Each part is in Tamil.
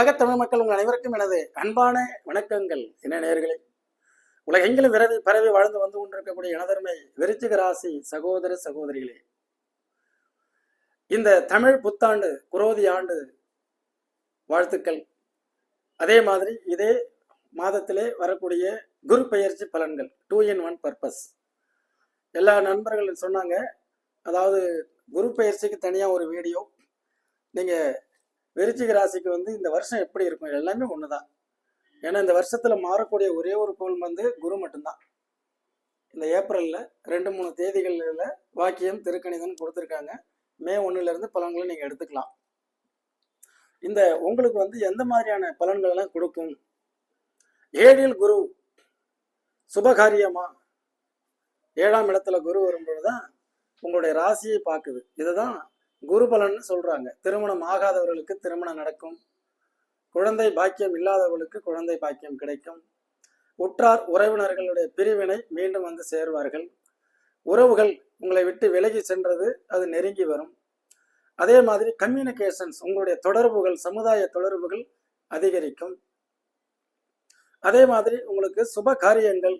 உலகத் தமிழ் மக்கள் உங்கள் அனைவருக்கும் எனது அன்பான வணக்கங்கள். என்ன நேர்களே உலகெங்கிலும் விரவி பரவி வாழ்ந்து வந்து கொண்டிருக்கக்கூடிய எனதருமை விருச்சிக ராசி சகோதர சகோதரிகளே. இந்த தமிழ் புத்தாண்டு குரோதி ஆண்டு வாழ்த்துக்கள். அதே மாதிரி இதே மாதத்திலே வரக்கூடிய குரு பயிற்சி பலன்கள் டூ இன் ஒன் பர்பஸ் எல்லா நண்பர்களும் சொன்னாங்க அதாவது குரு பயிற்சிக்கு தனியாக ஒரு வீடியோ நீங்கள் விருச்சிக ராசிக்கு வந்து இந்த வருஷம் எப்படி இருக்கும்? எல்லாமே ஒன்று தான் ஏன்னா இந்த வருஷத்தில் மாறக்கூடிய ஒரே ஒரு கோள் வந்து குரு மட்டும்தான். இந்த ஏப்ரலில் ரெண்டு மூணு தேதிகளில் வாக்கியம் திருக்கணிதம் கொடுத்துருக்காங்க. மே ஒன்றுலேருந்து பலன்களை நீங்கள் எடுத்துக்கலாம். இந்த உங்களுக்கு வந்து எந்த மாதிரியான பலன்கள் எல்லாம் கொடுக்கும்? ஏழில் குரு சுபகாரியமா? ஏழாம் இடத்துல குரு வரும்பொழுது தான் உங்களுடைய ராசியை பார்க்குது. இதுதான் குருபலன்னு சொல்றாங்க. திருமணம் ஆகாதவர்களுக்கு திருமணம் நடக்கும். குழந்தை பாக்கியம் இல்லாதவர்களுக்கு குழந்தை பாக்கியம் கிடைக்கும். உற்றார் உறவினர்களுடைய பிரிவினை மீண்டும் வந்து சேருவார்கள். உறவுகள் உங்களை விட்டு விலகி சென்றது அது நெருங்கி வரும். அதே மாதிரி கம்யூனிகேஷன்ஸ் உங்களுடைய தொடர்புகள் சமுதாய தொடர்புகள் அதிகரிக்கும். அதே மாதிரி உங்களுக்கு சுப காரியங்கள்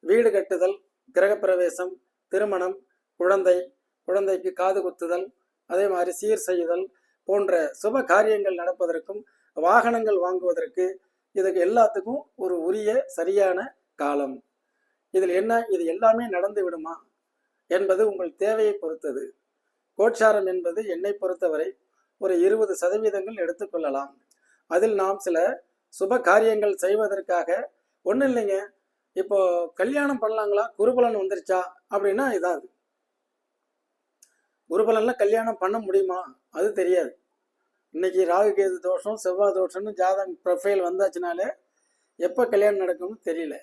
வீடு கட்டுதல் கிரகப்பிரவேசம் திருமணம் குழந்தை குழந்தைக்கு காது குத்துதல் அதே மாதிரி சீர் செய்தல் போன்ற சுப காரியங்கள் நடப்பதற்கும் வாகனங்கள் வாங்குவதற்கு இதுக்கு எல்லாத்துக்கும் ஒரு உரிய சரியான காலம். இதில் என்ன? இது எல்லாமே நடந்து விடுமா? என்பது உங்கள் தேவையை பொறுத்தது. கோட்சாரம் என்பது என்னை பொறுத்தவரை ஒரு இருபது சதவீதங்கள் எடுத்துக்கொள்ளலாம் அதில் நாம் சில சுப காரியங்கள் செய்வதற்காக ஒன்றும் இல்லைங்க. இப்போ கல்யாணம் பண்ணலாங்களா? குருபலன் வந்துருச்சா? அப்படின்னா இதான் குருபலன்ல கல்யாணம் பண்ண முடியுமா? அது தெரியாது. இன்னைக்கு ராகு கேது தோஷம் செவ்வாய் தோஷம்னு ஜாதகம் ப்ரொஃபைல் வந்தாச்சுனாலே எப்போ கல்யாணம் நடக்கும்னு தெரியல.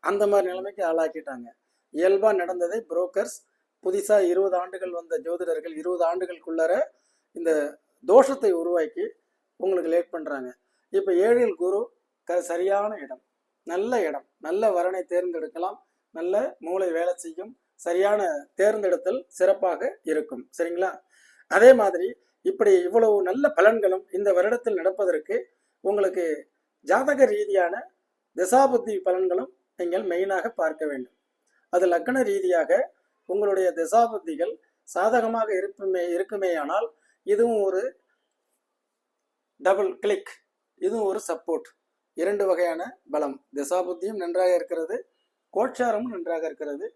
அந்த மாதிரி நிலைமைக்கு ஆளாக்கிட்டாங்க. இயல்பாக நடந்ததை புரோக்கர்ஸ் புதுசாக இருபது ஆண்டுகள் வந்த ஜோதிடர்கள் இருபது ஆண்டுகளுக்குள்ளார இந்த தோஷத்தை உருவாக்கி உங்களுக்கு லேட் பண்ணுறாங்க இப்போ ஏழில் குரு க சரியான இடம். நல்ல இடம். நல்ல வரனை தேர்ந்தெடுக்கலாம். நல்ல மூளை வேலை செய்யும். சரியான தேர்ந்தெடுத்தல் சிறப்பாக இருக்கும். சரிங்களா? அதே மாதிரி இப்படி இவ்வளவு நல்ல பலன்களும் இந்த வருடத்தில் நடப்பதற்கு உங்களுக்கு ஜாதக ரீதியான திசாபுத்தி பலன்களும் நீங்கள் மெயினாக பார்க்க வேண்டும். அது லக்ன ரீதியாக உங்களுடைய திசாபுத்திகள் சாதகமாக இருப்புமே இருக்குமேயானால் இதுவும் ஒரு டபுள் கிளிக் இதுவும் ஒரு சப்போர்ட் இரண்டு வகையான பலம். திசாபுத்தியும் நன்றாக இருக்கிறது கோட்சாரமும் நன்றாக இருக்கிறது.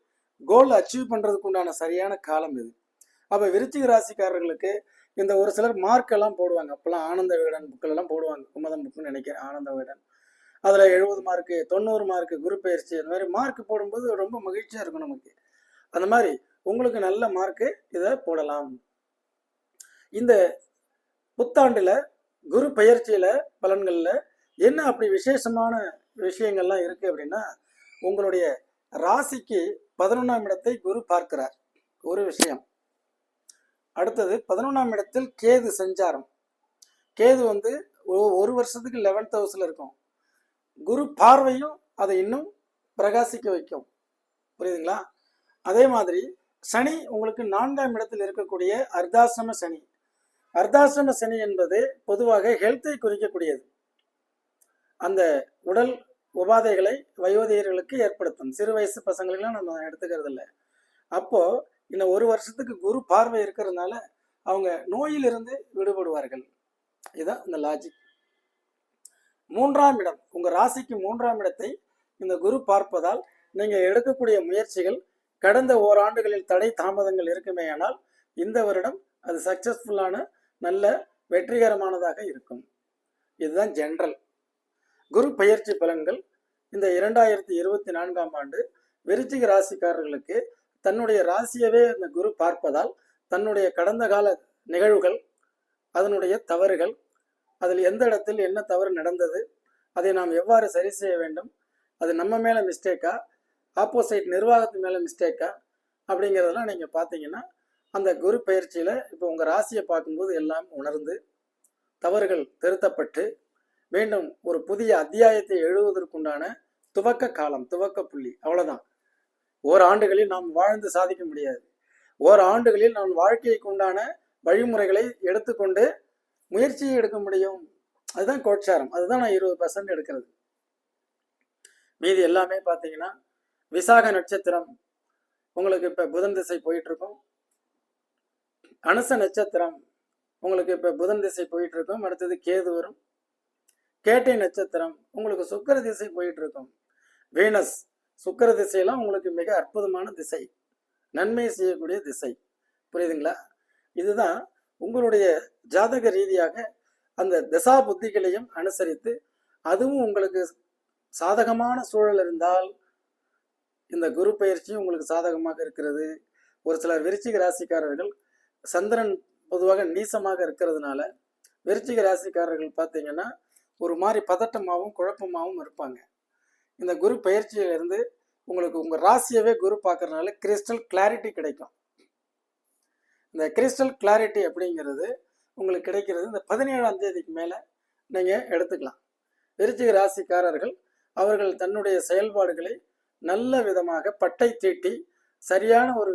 கோல் அச்சீவ் பண்ணுறதுக்கு உண்டான சரியான காலம் இது. அப்போ விருச்சிக ராசிக்காரர்களுக்கு இந்த ஒரு சிலர் மார்க் எல்லாம் போடுவாங்க. அப்போல்லாம் ஆனந்த விகடன் புக்கில் எல்லாம் போடுவாங்க. குமதம் புக்குன்னு நினைக்கிறேன். ஆனந்த விகடன். அதில் எழுபது மார்க்கு தொண்ணூறு மார்க்கு குரு பயிற்சி அந்த மாதிரி மார்க் போடும்போது ரொம்ப மகிழ்ச்சியாக இருக்கும் நமக்கு. அந்த மாதிரி உங்களுக்கு நல்ல மார்க்கு இதை போடலாம். இந்த புத்தாண்டில் குரு பயிற்சியில் பலன்களில் என்ன அப்படி விசேஷமான விஷயங்கள்லாம் இருக்குது அப்படின்னா உங்களுடைய ராசிக்கு பதினொன்றாம் இடத்தை குரு பார்க்கிறார். ஒரு விஷயம். அடுத்தது பதினொன்றாம் இடத்தில் கேது சஞ்சாரம். கேது வந்து ஒரு வருஷத்துக்கு லெவன்த் ஹவுஸில் இருக்கும். குரு பார்வையும் அதை இன்னும் பிரகாசிக்க வைக்கும். புரியுதுங்களா? அதே மாதிரி சனி உங்களுக்கு நான்காம் இடத்தில் இருக்கக்கூடிய அர்த்தாசிரம சனி. அர்த்தாசிரம சனி என்பது பொதுவாக ஹெல்த்தை குறிக்கக்கூடியது. அந்த உடல் உபாதைகளை வயோதிகர்களுக்கு ஏற்படுத்தும். சிறு வயசு பசங்களுக்கெல்லாம் நம்ம எடுத்துக்கிறது இல்லை அப்போது இந்த ஒரு வருஷத்துக்கு குரு பார்வை இருக்கிறதுனால அவங்க நோயிலிருந்து விடுபடுவார்கள். இதுதான் இந்த லாஜிக் மூன்றாம் இடம் உங்கள் ராசிக்கு மூன்றாம் இடத்தை இந்த குரு பார்ப்பதால் நீங்கள் எடுக்கக்கூடிய முயற்சிகள் கடந்த ஓராண்டுகளில் தடை தாமதங்கள் இருக்குமேயானால் இந்த வருடம் அது சக்சஸ்ஃபுல்லான நல்ல வெற்றிகரமானதாக இருக்கும். இதுதான் ஜென்ரல் குரு பயிற்சி பலன்கள் இந்த இரண்டாயிரத்தி இருபத்தி நான்காம் ஆண்டு விருச்சிக ராசிக்காரர்களுக்கு தன்னுடைய ராசியவே அந்த குரு பார்ப்பதால் தன்னுடைய கடந்த கால நிகழ்வுகள் அதனுடைய தவறுகள் அதில் எந்த இடத்தில் என்ன தவறு நடந்தது அதை நாம் எவ்வாறு சரி செய்ய வேண்டும் அது நம்ம மேலே மிஸ்டேக்கா ஆப்போசிட் நிர்வாகத்து மேலே மிஸ்டேக்கா அப்படிங்கிறதெல்லாம் நீங்கள் பார்த்தீங்கன்னா அந்த குரு பயிற்சியில் இப்போ உங்கள் ராசியை பார்க்கும்போது எல்லாம் உணர்ந்து தவறுகள் திருத்தப்பட்டு மீண்டும் ஒரு புதிய அத்தியாயத்தை எழுதுவதற்குண்டான துவக்க காலம் துவக்க புள்ளி. அவ்வளவுதான். ஓராண்டுகளில் நாம் வாழ்ந்து சாதிக்க முடியாது. ஓராண்டுகளில் நாம் வாழ்க்கைக்கு உண்டான வழிமுறைகளை எடுத்துக்கொண்டு முயற்சியை எடுக்க முடியும். அதுதான் கோட்சாரம். அதுதான் நான் இருபது பர்சன்ட் எடுக்கிறது. மீதி எல்லாமே பார்த்தீங்கன்னா விசாக நட்சத்திரம். உங்களுக்கு இப்போ புதன் திசை போயிட்டு இருக்கும் அனுச நட்சத்திரம். உங்களுக்கு இப்போ புதன் திசை போயிட்டு இருக்கும் அடுத்தது கேது வரும். கேட்டை நட்சத்திரம் உங்களுக்கு சுக்கர திசை போயிட்டு இருக்கும் வீனஸ் சுக்கர திசையெல்லாம் உங்களுக்கு மிக அற்புதமான திசை. நன்மை செய்யக்கூடிய திசை. புரியுதுங்களா? இதுதான் உங்களுடைய ஜாதக ரீதியாக அந்த திசா புத்திகளையும் அனுசரித்து அதுவும் உங்களுக்கு சாதகமான சூழல் இருந்தால் இந்த குரு பயிற்சியும் உங்களுக்கு சாதகமாக இருக்கிறது. ஒரு சிலர் விருச்சிக ராசிக்காரர்கள் சந்திரன் பொதுவாக நீசமாக இருக்கிறதுனால விருச்சிக ராசிக்காரர்கள் பார்த்தீங்கன்னா ஒரு மாதிரி பதட்டமாகவும் குழப்பமாகவும் இருப்பாங்க. இந்த குரு பயிற்சியிலிருந்து உங்களுக்கு உங்கள் ராசியவே குரு பார்க்குறதுனால கிறிஸ்டல் கிளாரிட்டி கிடைக்கும். இந்த கிறிஸ்டல் கிளாரிட்டி அப்படிங்கிறது உங்களுக்கு கிடைக்கிறது இந்த பதினேழாம் தேதிக்கு மேலே நீங்கள் எடுத்துக்கலாம். விருச்சிக ராசிக்காரர்கள் அவர்கள் தன்னுடைய செயல்பாடுகளை நல்ல விதமாக பட்டை தீட்டி சரியான ஒரு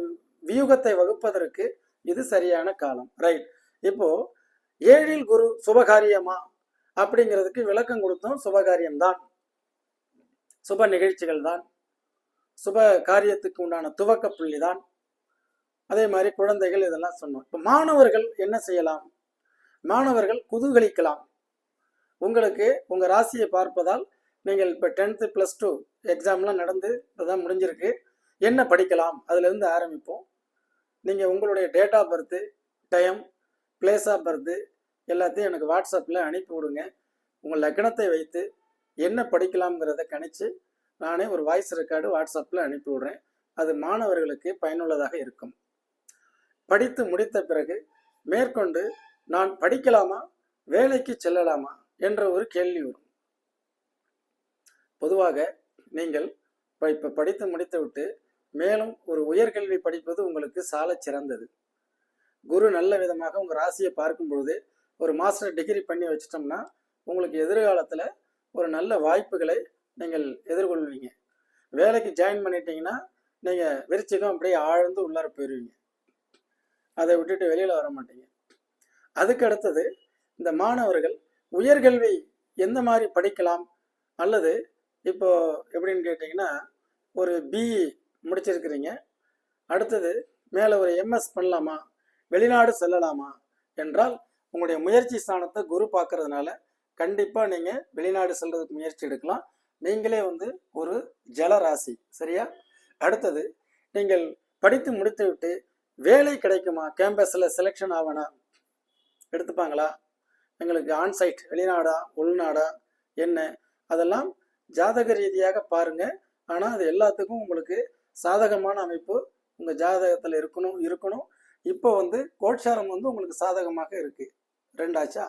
வியூகத்தை வகுப்பதற்கு இது சரியான காலம். ரைட் இப்போ ஏழில் குரு சுபகாரியமா அப்படிங்கிறதுக்கு விளக்கம் கொடுத்தோம். சுபகாரியம்தான். சுப நிகழ்ச்சிகள் தான் சுப காரியத்துக்கு உண்டான துவக்க புள்ளி தான் அதே மாதிரி குழந்தைகள் இதெல்லாம் சொன்னோம். இப்போ மாணவர்கள் என்ன செய்யலாம்? மாணவர்கள் குதூகலிக்கலாம். உங்களுக்கு உங்கள் ராசியை பார்ப்பதால் நீங்கள் இப்போ டென்த்து ப்ளஸ் டூ எக்ஸாம்லாம் நடந்து இப்போதான் முடிஞ்சிருக்கு. என்ன படிக்கலாம்? அதுலேருந்து ஆரம்பிப்போம். நீங்கள் உங்களுடைய date of birth time place of birth எல்லாத்தையும் எனக்கு வாட்ஸ்அப்பில் அனுப்பி விடுங்க. உங்கள் லக்னத்தை வைத்து என்ன படிக்கலாம்ங்கிறத கணிச்சு நானே ஒரு வாய்ஸ் ரெக்கார்டு வாட்ஸ்அப்பில் அனுப்பி விடுறேன். அது மாணவர்களுக்கு பயனுள்ளதாக இருக்கும். படித்து முடித்த பிறகு மேற்கொண்டு நான் படிக்கலாமா? வேலைக்கு செல்லலாமா? என்ற ஒரு கேள்வி வரும். பொதுவாக நீங்கள் இப்போ இப்போ படித்து முடித்துவிட்டு மேலும் ஒரு உயர்கல்வி படிப்பது உங்களுக்கு சால சிறந்தது. குரு நல்ல விதமாக உங்கள் ராசியை பார்க்கும் பொழுது ஒரு மாஸ்டர் டிகிரி பண்ணி வச்சிட்டோம்னா உங்களுக்கு எதிர்காலத்தில் ஒரு நல்ல வாய்ப்புகளை நீங்கள் எதிர்கொள்வீங்க. வேலைக்கு ஜாயின் பண்ணிட்டீங்கன்னா நீங்கள் விருச்சிகம் அப்படியே ஆழ்ந்து உள்ளார போயிடுவீங்க அதை விட்டுட்டு வெளியில் வர மாட்டீங்க. அதுக்கு அடுத்தது இந்த மாணவர்கள் உயர்கல்வி எந்த மாதிரி படிக்கலாம்? அல்லது இப்போ எப்படின்னு கேட்டிங்கன்னா ஒரு பிஇ முடிச்சிருக்கிறீங்க. அடுத்தது மேலே ஒரு எம்எஸ் பண்ணலாமா? வெளிநாடு செல்லலாமா? என்றால் உங்களுடைய முயற்சி ஸ்தானத்தை குரு பார்க்கறதுனால கண்டிப்பாக நீங்கள் வெளிநாடு செல்றதுக்கு முயற்சி எடுக்கலாம். நீங்களே வந்து ஒரு ஜலராசி சரியா? அடுத்தது நீங்கள் படித்து முடித்து விட்டு வேலை கிடைக்குமா? கேம்பஸில் செலெக்ஷன் ஆவனா? எடுத்துப்பாங்களா? எங்களுக்கு ஆன்சைட் வெளிநாடா உள்நாடா என்ன? அதெல்லாம் ஜாதக ரீதியாக பாருங்க. ஆனால் அது எல்லாத்துக்கும் உங்களுக்கு சாதகமான அமைப்பு உங்கள் ஜாதகத்தில் இருக்கணும் இருக்கணும். இப்போ வந்து கோட்சாரம் வந்து உங்களுக்கு சாதகமாக இருக்குது ரெண்டாச்சா?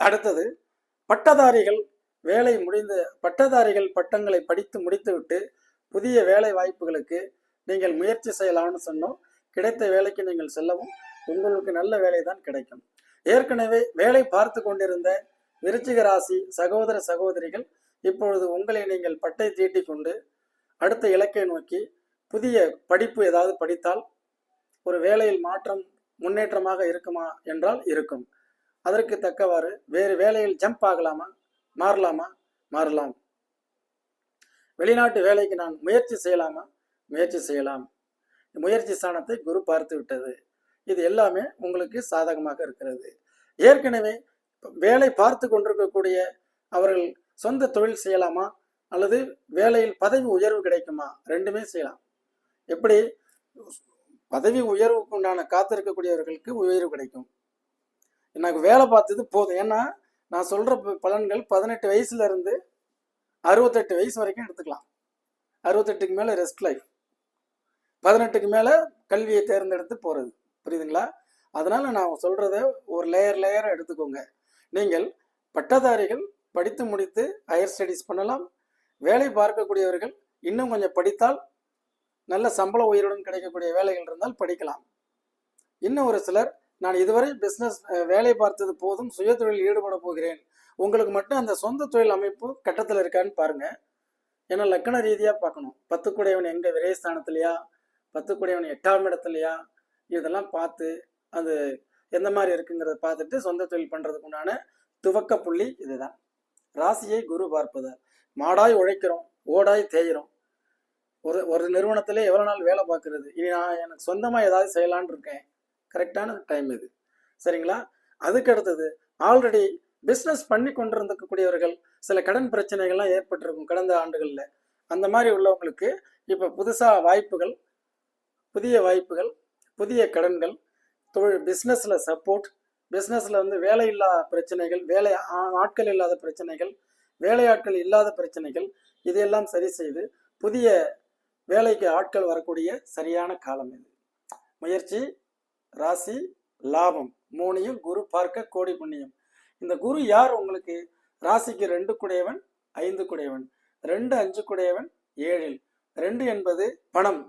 அடுத்தது பட்டதாரிகள் வேலை முடிந்த பட்டதாரிகள் பட்டங்களை படித்து முடித்துவிட்டு புதிய வேலை வாய்ப்புகளுக்கு நீங்கள் முயற்சி செய்யலாம்னு சொன்னோம். கிடைத்த வேலைக்கு நீங்கள் செல்லவும் உங்களுக்கு நல்ல வேலை தான் கிடைக்கும். ஏற்கனவே வேலை பார்த்து கொண்டிருந்த விருச்சிக ராசி சகோதர சகோதரிகள் இப்பொழுது உங்களை நீங்கள் பட்டை தீட்டி கொண்டு அடுத்த இலக்கை நோக்கி புதிய படிப்பு ஏதாவது படித்தால் ஒரு வேலையில் மாற்றம் முன்னேற்றமாக இருக்குமா என்றால் இருக்கும். அதற்கு தக்கவாறு வேறு வேலையில் ஜம்ப் ஆகலாமா? மாறலாமா? மாறலாம். வெளிநாட்டு வேலைக்கு நான் முயற்சி செய்யலாமா? முயற்சி செய்யலாம். முயற்சி ஸ்தானத்தை குரு பார்த்து விட்டது. இது எல்லாமே உங்களுக்கு சாதகமாக இருக்கிறது. ஏற்கனவே வேலை பார்த்து கொண்டிருக்கக்கூடிய அவர்கள் சொந்த தொழில் செய்யலாமா? அல்லது வேலையில் பதவி உயர்வு கிடைக்குமா? ரெண்டுமே செய்யலாம். எப்படி? பதவி உயர்வுக்கு உண்டான காத்திருக்கக்கூடியவர்களுக்கு உயர்வு கிடைக்கும். எனக்கு வேலை பார்த்தது போதும். ஏன்னா நான் சொல்ற ப- பலன்கள் பதினெட்டு வயசுல இருந்து அறுபத்தெட்டு வயசு வரைக்கும் எடுத்துக்கலாம். அறுபத்தெட்டுக்கு மேல ரெஸ்ட் லைஃப் பதினெட்டுக்கு மேல கல்வியை தேர்ந்தெடுத்து போறது. புரியுதுங்களா? அதனால நான் சொல்றத ஒரு லேயர் லேயராக எடுத்துக்கோங்க. நீங்கள் பட்டதாரிகள் படித்து முடித்து ஹையர் ஸ்டடீஸ் பண்ணலாம். வேலை பார்க்கக்கூடியவர்கள் இன்னும் கொஞ்சம் படித்தால் நல்ல சம்பள உயிருடன் கிடைக்கக்கூடிய வேலைகள் இருந்தால் படிக்கலாம். இன்னும் ஒரு சிலர் நான் இதுவரை பிஸ்னஸ் வேலை பார்த்தது போதும் சுய தொழில் ஈடுபட போகிறேன். உங்களுக்கு மட்டும் அந்த சொந்த தொழில் அமைப்பு கட்டத்தில் இருக்கான்னு பாருங்க. ஏன்னா லக்கண ரீதியாக பார்க்கணும். பத்துக்குடையவன் எங்க விரயஸ்தானத்திலையா? பத்துக்குடையவன் எட்டாம் இடத்துலையா? இதெல்லாம் பார்த்து அது எந்த மாதிரி இருக்குங்கிறத பார்த்துட்டு சொந்த தொழில் பண்ணுறதுக்கு உண்டான துவக்க புள்ளி இதுதான். ராசியை குரு பார்ப்பதால் மாடாய் உழைக்கிறோம் ஓடாய் தேய்கிறோம் ஒரு ஒரு நிறுவனத்திலே எவ்வளோ நாள் வேலை பார்க்கறது? இனி நான் எனக்கு சொந்தமாக ஏதாவது செய்யலான்னு இருக்கேன். கரெக்டான டைம் இது. சரிங்களா? அதுக்கு அடுத்தது ஆல்ரெடி பிஸ்னஸ் பண்ணி கொண்டிருந்தக்கூடியவர்கள் சில கடன் பிரச்சனைகள்லாம் ஏற்பட்டிருக்கும் கடந்த ஆண்டுகளில். அந்த மாதிரி உள்ளவங்களுக்கு இப்போ புதுசாக வாய்ப்புகள் புதிய வாய்ப்புகள் புதிய கடன்கள் தொழில் பிஸ்னஸில் சப்போர்ட் பிஸ்னஸில் வந்து வேலையில்லா பிரச்சனைகள் வேலை ஆட்கள் இல்லாத பிரச்சனைகள் வேலையாட்கள் இல்லாத பிரச்சனைகள் இதையெல்லாம் சரி செய்து புதிய வேலைக்கு ஆட்கள் வரக்கூடிய சரியான காலம் இது. முயற்சி ராசி லாபம். மூணையும் குரு பார்க்க கோடி புண்ணியம். இந்த குரு யார்? உங்களுக்கு ராசிக்கு ரெண்டு குடையவன் ஐந்து குடையவன். ரெண்டு அஞ்சு குடையவன் ஏழில். ரெண்டு என்பது பணம்.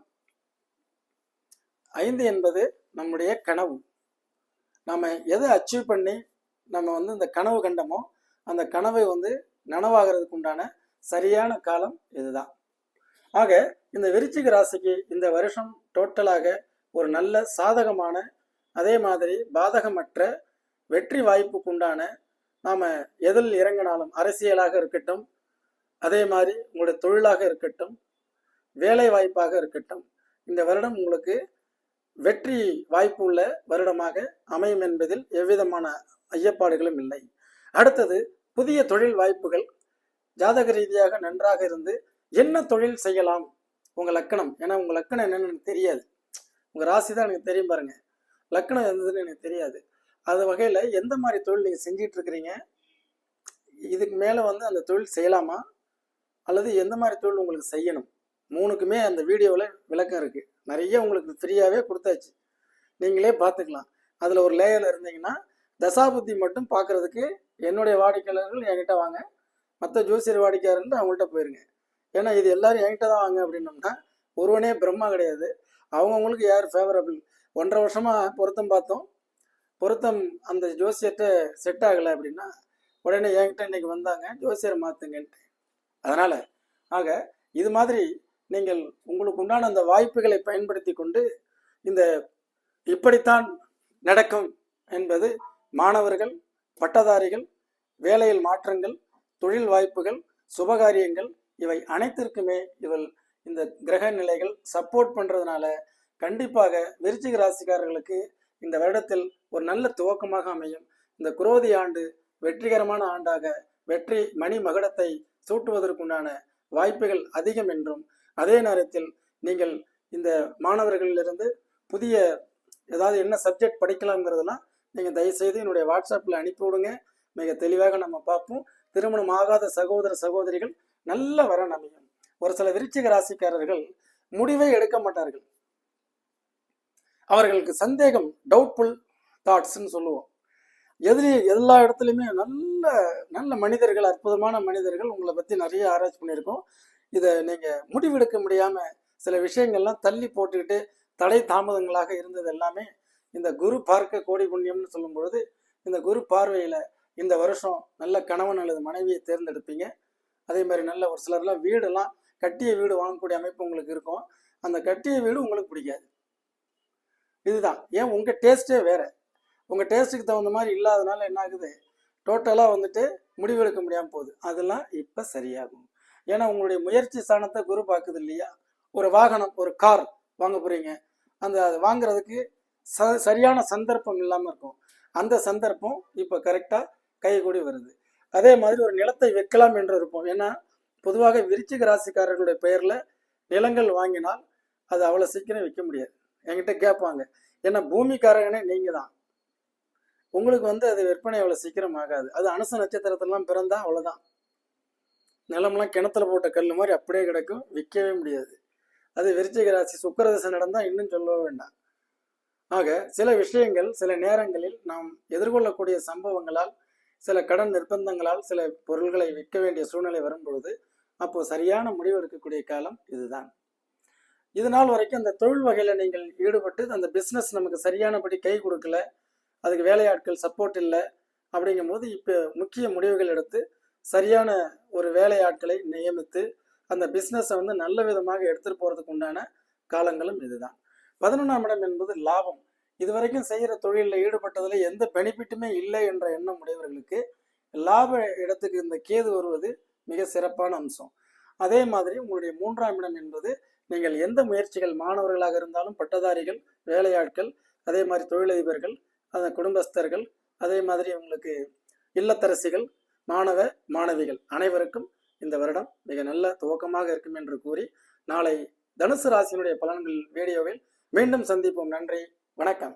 ஐந்து என்பது நம்முடைய கனவு. நம்ம எதை அச்சீவ் பண்ணி நம்ம வந்து இந்த கனவு கண்டமோ அந்த கனவை வந்து நனவாகிறதுக்கு உண்டான சரியான காலம் இதுதான். ஆக இந்த விருச்சிக ராசிக்கு இந்த வருஷம் டோட்டலாக ஒரு நல்ல சாதகமான அதே மாதிரி பாதகமற்ற வெற்றி வாய்ப்புக்குண்டான நாம் எதில் இறங்கினாலும் அரசியலாக இருக்கட்டும் அதே மாதிரி உங்களுடைய தொழிலாக இருக்கட்டும் வேலை வாய்ப்பாக இருக்கட்டும் இந்த வருடம் உங்களுக்கு வெற்றி வாய்ப்பு உள்ள வருடமாக அமையும் என்பதில் எவ்விதமான ஐயப்பாடுகளும் இல்லை. அடுத்தது புதிய தொழில் வாய்ப்புகள் ஜாதக ரீதியாக நன்றாக இருந்து என்ன தொழில் செய்யலாம்? உங்கள் லக்கணம். ஏன்னா உங்கள் லக்கணம் என்னென்னு தெரியாது. உங்கள் ராசி தான் எனக்கு தெரியும் பாருங்கள் லக்கணம் எந்ததுன்னு எனக்கு தெரியாது. அது வகையில் எந்த மாதிரி தொழில் நீங்கள் செஞ்சிட்டு இருக்கிறீங்க? இதுக்கு மேலே வந்து அந்த தொழில் செய்யலாமா? அல்லது எந்த மாதிரி தொழில் உங்களுக்கு செய்யணும்? மூணுக்குமே அந்த வீடியோவில் விளக்கம் இருக்குது நிறைய உங்களுக்கு ஃப்ரீயாகவே கொடுத்தாச்சு. நீங்களே பார்த்துக்கலாம். அதில் ஒரு லேயரில் இருந்தீங்கன்னா தசாபுத்தி மட்டும் பார்க்கறதுக்கு என்னுடைய வாடிக்கையாளர்கள் என்கிட்ட வாங்க. மற்ற ஜோசியர் வாடிக்கையாளர்கள் அவங்கள்ட்ட போயிருங்க. ஏன்னா இது எல்லாரும் என்கிட்ட தான் வாங்க அப்படின்னோம்னா ஒருவனே பிரம்மா கிடையாது. அவங்கவுங்களுக்கு யார் ஃபேவரபிள் ஒன்றரை வருஷமாக பொருத்தம் பார்த்தோம். பொருத்தம் அந்த ஜோசியர்கிட்ட செட் ஆகலை அப்படின்னா உடனே என்கிட்ட இன்னைக்கு வந்தாங்க ஜோசியரை மாற்றுங்கன்ட்டு அதனால் ஆக இது மாதிரி நீங்கள் உங்களுக்கு உண்டான அந்த வாய்ப்புகளை பயன்படுத்தி கொண்டு இந்த இப்படித்தான் நடக்கும் என்பது மாணவர்கள் பட்டதாரிகள் வேலையில் மாற்றங்கள் தொழில் வாய்ப்புகள் சுபகாரியங்கள் இவை அனைத்திற்குமே இவள் இந்த கிரக நிலைகள் சப்போர்ட் பண்றதுனால கண்டிப்பாக விருச்சிக ராசிக்காரர்களுக்கு இந்த வருடத்தில் ஒரு நல்ல துவக்கமாக அமையும். இந்த குரோதி ஆண்டு வெற்றிகரமான ஆண்டாக வெற்றி மணி மகுடத்தை சூட்டுவதற்குண்டான வாய்ப்புகள் அதிகம் என்றும் அதே நேரத்தில் நீங்கள் இந்த மாணவர்களிலிருந்து புதிய ஏதாவது என்ன சப்ஜெக்ட் படிக்கலாங்கிறதெல்லாம் நீங்கள் தயவுசெய்து என்னுடைய வாட்ஸ்அப்பில் அனுப்பி விடுங்க. மிக தெளிவாக நம்ம பார்ப்போம். திருமணம் ஆகாத சகோதர சகோதரிகள் நல்ல வரன் அமையும். ஒரு சில விருச்சிக ராசிக்காரர்கள் முடிவை எடுக்க மாட்டார்கள். அவர்களுக்கு சந்தேகம் டவுட்ஃபுல் தாட்ஸ்ன்னு சொல்லுவோம். எதிரி எல்லா இடத்துலையுமே நல்ல நல்ல மனிதர்கள் அற்புதமான மனிதர்கள் உங்களை பற்றி நிறைய ஆராய்ச்சி பண்ணியிருக்கோம். இதை நீங்கள் முடிவெடுக்க முடியாமல் சில விஷயங்கள்லாம் தள்ளி போட்டுக்கிட்டு தடை தாமதங்களாக இருந்தது எல்லாமே இந்த குரு பார்க்க கோடி புண்ணியம்னு சொல்லும் பொழுது இந்த குரு பார்வையில் இந்த வருஷம் நல்ல கணவன் அல்லது மனைவியை தேர்ந்தெடுப்பீங்க. அதே மாதிரி நல்ல ஒரு சிலர்லாம் வீடெல்லாம் கட்டிய வீடு வாங்கக்கூடிய அமைப்பு உங்களுக்கு இருக்கும். அந்த கட்டிய வீடு உங்களுக்கு பிடிக்காது. இதுதான். ஏன்? உங்கள் டேஸ்ட்டே வேறு. உங்கள் டேஸ்ட்டுக்கு தகுந்த மாதிரி இல்லாதனால என்ன ஆகுது? டோட்டலாக வந்துட்டு முடிவெடுக்க முடியாமல் போகுது. அதெல்லாம் இப்போ சரியாகும். ஏன்னா உங்களுடைய முயற்சி ஸ்தானத்தை குரு பார்க்குது இல்லையா? ஒரு வாகனம் ஒரு கார் வாங்க போகிறீங்க அந்த அது வாங்குறதுக்கு ச சரியான சந்தர்ப்பம் இல்லாமல் இருக்கும். அந்த சந்தர்ப்பம் இப்போ கரெக்டாக கைகூடி வருது. அதே மாதிரி ஒரு நிலத்தை வைக்கலாம் என்று இருப்போம் ஏன்னா பொதுவாக விருச்சிக ராசிக்காரர்களுடைய பெயரில் நிலங்கள் வாங்கினால் அது அவ்வளோ சீக்கிரம் விற்க முடியாது. என்கிட்ட கேட்பாங்க. ஏன்னா பூமிக்காரங்கனே நீங்கள் தான் உங்களுக்கு வந்து அது விற்பனை அவ்வளோ சீக்கிரம் ஆகாது. அது அனுச நட்சத்திரத்திலாம் பிறந்தா அவ்வளோதான் நிலம்லாம் கிணத்துல போட்ட கல் மாதிரி அப்படியே கிடக்கும். விற்கவே முடியாது. அது விருச்சிக ராசி சுக்கரதசை நடந்தால் இன்னும் சொல்ல வேண்டாம். ஆக சில விஷயங்கள் சில நேரங்களில் நாம் எதிர்கொள்ளக்கூடிய சம்பவங்களால் சில கடன் நிர்பந்தங்களால் சில பொருள்களை விற்க வேண்டிய சூழ்நிலை வரும்பொழுது அப்போது அப்போ சரியான முடிவு எடுக்கக்கூடிய காலம் இதுதான். இது நாள் வரைக்கும் அந்த தொழில் வகையில் நீங்கள் ஈடுபட்டு அந்த பிஸ்னஸ் நமக்கு சரியானபடி கை கொடுக்கல அதுக்கு வேலையாட்கள் சப்போர்ட் இல்லை அப்படிங்கும்போது இப்போ முக்கிய முடிவுகள் எடுத்து சரியான ஒரு வேலையாட்களை நியமித்து அந்த பிஸ்னஸை வந்து நல்ல விதமாக எடுத்துகிட்டு போகிறதுக்கு உண்டான காலங்களும் இதுதான். பதினொன்றாம் இடம் என்பது லாபம். இதுவரைக்கும் செய்கிற தொழிலில் ஈடுபட்டதில் எந்த பெனிஃபிட்டுமே இல்லை என்ற எண்ணம் உடையவர்களுக்கு லாப இடத்துக்கு இந்த கேது வருவது மிக சிறப்பான அம்சம். அதே மாதிரி உங்களுடைய மூன்றாம் இடம் என்பது நீங்கள் எந்த முயற்சிகள் மாணவர்களாக இருந்தாலும் பட்டதாரிகள் வேலையாட்கள் அதே மாதிரி தொழிலதிபர்கள் அந்த குடும்பஸ்தர்கள் அதே மாதிரி உங்களுக்கு இல்லத்தரசிகள் மாணவ மாணவிகள் அனைவருக்கும் இந்த வருடம் மிக நல்ல துவக்கமாக இருக்கும் என்று கூறி நாளை தனுசு ராசியினுடைய பலன்கள் வீடியோவில் மீண்டும் சந்திப்போம். நன்றி வணக்கம்.